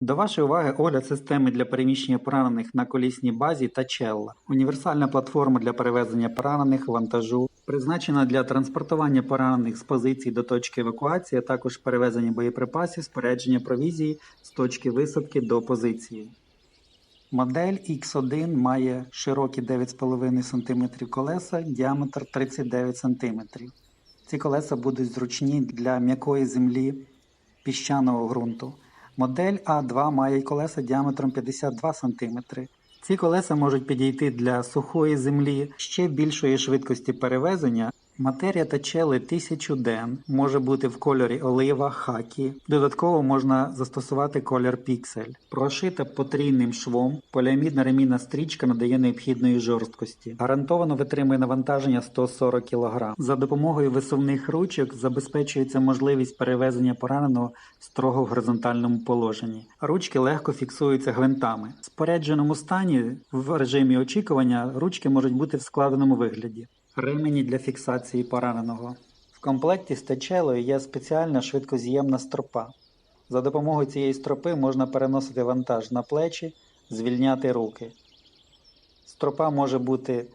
До вашої уваги огляд системи для переміщення поранених на колісній базі та челла. Універсальна платформа для перевезення поранених, вантажу, призначена для транспортування поранених з позицій до точки евакуації, а також перевезення боєприпасів, спорядження провізії з точки висадки до позиції. Модель X1 має широкі 9,5 см колеса, діаметр 39 см. Ці колеса будуть зручні для м'якої землі піщаного ґрунту. Модель А2 має колеса діаметром 52 см. Ці колеса можуть підійти для сухої землі, ще більшої швидкості перевезення. Матерія тачели 1000 ден може бути в кольорі олива, хакі. Додатково можна застосувати колір піксель. Прошита потрійним швом, поліамідна ремінна стрічка надає необхідної жорсткості. Гарантовано витримує навантаження 140 кг. За допомогою висувних ручок забезпечується можливість перевезення пораненого строго в горизонтальному положенні. Ручки легко фіксуються гвинтами. В спорядженому стані в режимі очікування ручки можуть бути в складеному вигляді. Ремені для фіксації пораненого. В комплекті з течелою є спеціальна швидкоз'ємна стропа. За допомогою цієї стропи можна переносити вантаж на плечі, звільняти руки. Стропа може бути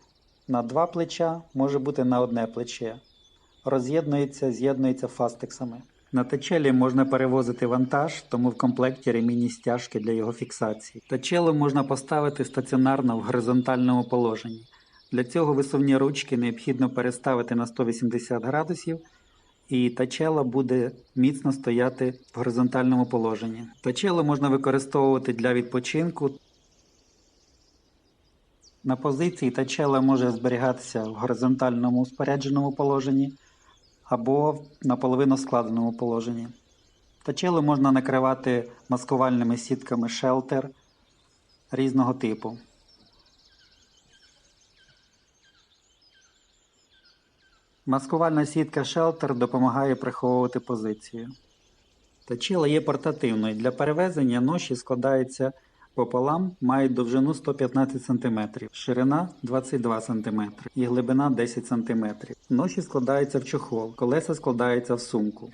на два плеча, може бути на одне плече. Роз'єднується, з'єднується фастексами. На течелі можна перевозити вантаж, тому в комплекті ремінні стяжки для його фіксації. Течело можна поставити стаціонарно в горизонтальному положенні. Для цього висувні ручки необхідно переставити на 180 градусів, і тачело буде міцно стояти в горизонтальному положенні. Тачело можна використовувати для відпочинку. На позиції тачела може зберігатися в горизонтальному спорядженому положенні або наполовину складеному положенні. Тачело можна накривати маскувальними сітками шелтер різного типу. Маскувальна сітка Shelter допомагає приховувати позицію. Точила є портативною. Для перевезення ноші складається пополам, мають довжину 115 см, ширина 22 см і глибина 10 см. Ноші складаються в чохол, колеса складаються в сумку.